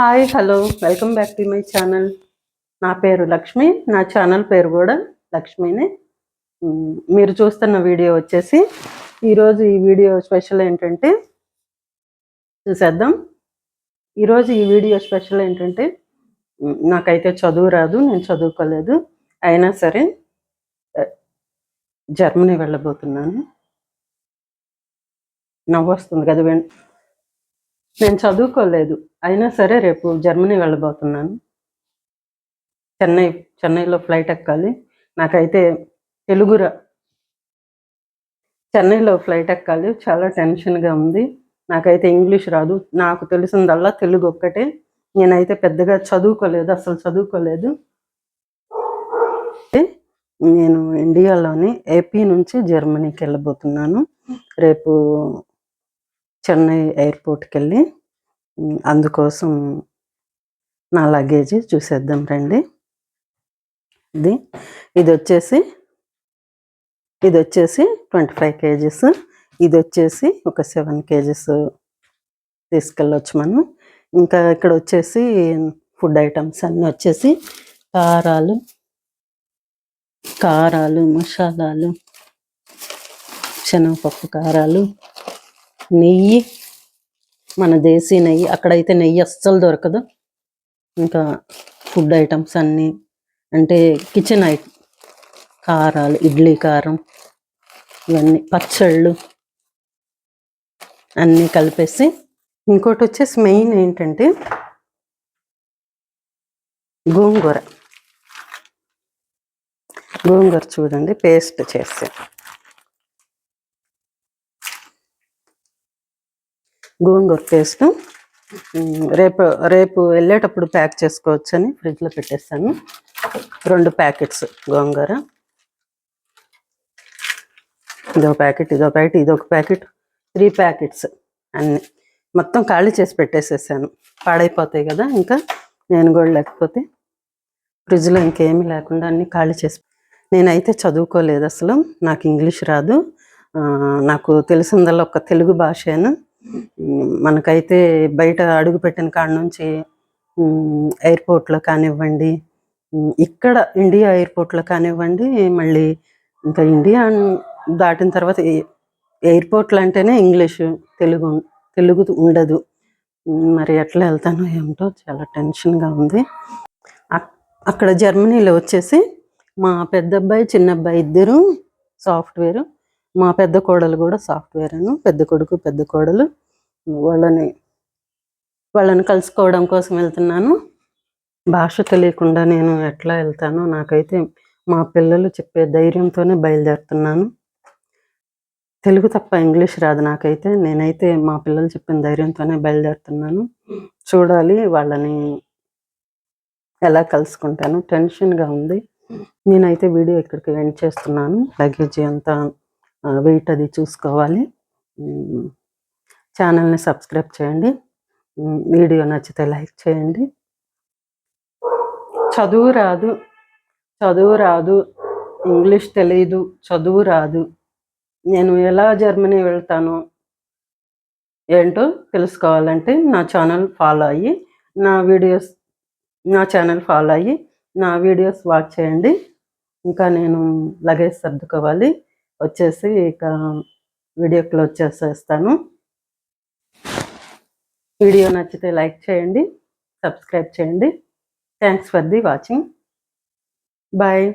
Hi hello. Welcome back to my channel. నా పేరు లక్ష్మి. నా ఛానల్ పేరు కూడా లక్ష్మిని. మీరు చూస్తున్న వీడియో వచ్చేసి ఈరోజు ఈ వీడియో స్పెషల్ ఏంటంటే చూసేద్దాం. ఈరోజు ఈ వీడియో స్పెషల్ ఏంటంటే నాకైతే చదువు రాదు నేను చదువుకోలేదు. అయినా సరే జర్మనీ వెళ్ళబోతున్నాను. నవ్వు వస్తుంది కదా నేను చదువుకోలేదు. అయినా సరే రేపు జర్మనీ వెళ్ళబోతున్నాను. చెన్నై చెన్నైలో ఫ్లైట్ ఎక్కాలి. నాకైతే తెలుగురా చెన్నైలో ఫ్లైట్ ఎక్కాలి. చాలా టెన్షన్గా ఉంది. నాకైతే ఇంగ్లీష్ రాదు. నాకు తెలిసిందల్లా తెలుగు ఒక్కటే. నేనైతే పెద్దగా చదువుకోలేదు అసలు చదువుకోలేదు. నేను ఇండియాలోని ఏపీ నుంచి జర్మనీకి వెళ్ళబోతున్నాను. రేపు చెన్నై ఎయిర్పోర్ట్కి వెళ్ళి అందుకోసం నా లగేజ్ చూసేద్దాం రండి. ఇది ఇది వచ్చేసి ఇది వచ్చేసి ట్వంటీ ఫైవ్ కేజీస్ ఇది వచ్చేసి ఒక సెవెన్ కేజీస్ తీసుకెళ్ళొచ్చు మనం. ఇంకా ఇక్కడ వచ్చేసి ఫుడ్ ఐటమ్స్ అన్నీ వచ్చేసి కారాలు కారాలు మసాలాలు శనగపప్పు కారాలు నెయ్యి మన దేశీ నెయ్యి. అక్కడైతే నెయ్యి అస్సలు దొరకదు. ఇంకా ఫుడ్ ఐటమ్స్ అన్నీ. అంటే కిచెన్ ఐ కారాలు ఇడ్లీ కారం ఇవన్నీ పచ్చళ్ళు అన్నీ కలిపేసి. ఇంకోటి వచ్చేసి మెయిన్ ఏంటంటే గోంగూర. గోంగూర చూడండి పేస్ట్ చేస్తే. గోంగూర పేస్ట్. రేపు రేపు వెళ్ళేటప్పుడు ప్యాక్ చేసుకోవచ్చు అని ఫ్రిడ్జ్లో పెట్టేస్తాను. రెండు ప్యాకెట్స్ గోంగూర. ఇదొక ప్యాకెట్ ఇదో ప్యాకెట్ ఇదొక ప్యాకెట్. త్రీ ప్యాకెట్స్ అన్ని. మొత్తం ఖాళీ చేసి పెట్టేసేసాను. పాడైపోతాయి కదా ఇంకా నేను కూడా లేకపోతే ఫ్రిడ్జ్లో ఇంకేమీ లేకుండా అన్ని ఖాళీ చేసి నేనైతే చదువుకోలేదు అసలు. నాకు ఇంగ్లీష్ రాదు. నాకు తెలిసిందల్లా ఒక తెలుగు భాషను? మనకైతే బయట అడుగు పెట్టిన కాడ నుంచి ఎయిర్పోర్ట్లో కానివ్వండి ఇక్కడ ఇండియా ఎయిర్పోర్ట్లో కానివ్వండి మళ్ళీ ఇంకా ఇండియా దాటిన తర్వాత ఎయిర్పోర్ట్లు అంటేనే ఇంగ్లీషు తెలుగు తెలుగు ఉండదు. మరి ఎట్లా వెళ్తానో ఏమిటో చాలా టెన్షన్గా ఉంది. అక్కడ జర్మనీలో వచ్చేసి మా పెద్ద అబ్బాయి చిన్న అబ్బాయి ఇద్దరు సాఫ్ట్వేర్ మా పెద్ద కోడలు కూడా సాఫ్ట్వేర్ అను పెద్ద కొడుకు పెద్ద కోడలు వాళ్ళని వాళ్ళని కలుసుకోవడం కోసం వెళ్తున్నాను. భాష తెలియకుండా నేను ఎట్లా వెళ్తానో నాకైతే మా పిల్లలు చెప్పే ధైర్యంతోనే బయలుదేరుతున్నాను. తెలుగు తప్ప ఇంగ్లీష్ రాదు నాకైతే. నేనైతే మా పిల్లలు చెప్పిన ధైర్యంతోనే బయలుదేరుతున్నాను. చూడాలి వాళ్ళని ఎలా కలుసుకుంటాను. టెన్షన్గా ఉంది. నేనైతే వీడియో ఇక్కడికి ఎండ్ చేస్తున్నాను. లగేజ్ అంతా వెయిట్ అది చూసుకోవాలి. ఛానల్ని సబ్స్క్రైబ్ చేయండి. వీడియో నచ్చితే లైక్ చేయండి. చదువు రాదు. చదువు రాదు. ఇంగ్లీష్ తెలియదు చదువు రాదు. నేను ఎలా జర్మనీ వెళ్తాను ఏంటో తెలుసుకోవాలంటే నా ఛానల్ ఫాలో అయ్యి నా వీడియోస్ నా ఛానల్ ఫాలో అయ్యి నా వీడియోస్ వాచ్ చేయండి. ఇంకా నేను లగేజ్ సర్దుకోవాలి. వచ్చేసి ఇక వీడియో క్లోజ్ చేసేస్తాను. వీడియో నచ్చితే లైక్ చేయండి సబ్స్క్రైబ్ చేయండి. Thanks for the watching bye